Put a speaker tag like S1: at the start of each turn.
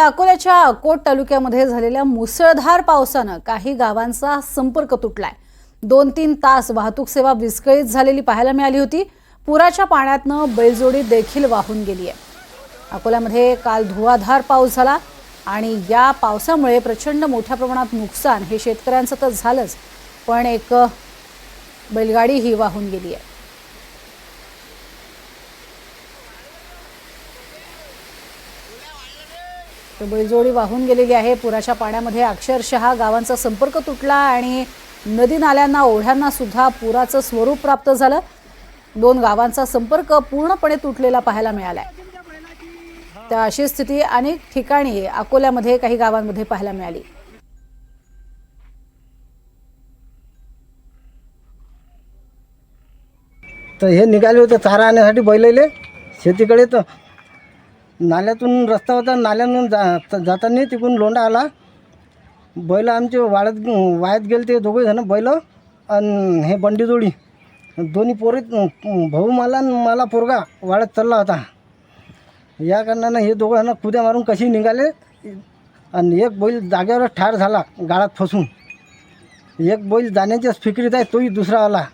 S1: तर अकोल्याच्या अकोट तालुक्यामध्ये झालेल्या मुसळधार पावसानं काही गावांचा संपर्क तुटलाय. दोन तीन तास वाहतूक सेवा विस्कळीत झालेली पाहायला मिळाली होती. पुराच्या पाण्यातनं बैलजोडी देखील वाहून गेली आहे. अकोल्यामध्ये काल धुवाधार पाऊस झाला आणि या पावसामुळे प्रचंड मोठ्या प्रमाणात नुकसान हे शेतकऱ्यांचं तर झालंच पण एक बैलगाडीही वाहून गेली आहे. बैलजोडी वाहून गेलेली आहे. पुराच्या पाण्यामध्ये अक्षरशः गावांचा संपर्क तुटला आणि नदी नाल्यांना ओढ्यांना सुद्धा पुराचं स्वरूप प्राप्त झालं. दोन गावांचा संपर्क पूर्णपणे तुटलेला पाहायला मिळाला तर अशी स्थिती अनेक ठिकाणी अकोल्यामध्ये काही गावांमध्ये पाहायला मिळाली.
S2: तर हे निघाले होते चारा आणण्यासाठी बैलले. शेतीकडे तर नाल्यातून रस्ता होता नाल्यातून जा जाताना तिकडून लोंडा आला. बैल आमचे वाळत वायात गेले ते दोघे जण बैल आणि हे बंडी जोडी. दोन्ही पोरे भाऊ मला आणि मला पोरगा वाळत चालला होता. या कारणानं हे दोघं जण कुद्या मारून कशी निघाले? आणि एक बैल जागेवर ठार झाला गाळात फसून. एक बैल जाण्याच्याच फिक्रीत आहे तोही दुसरा आला.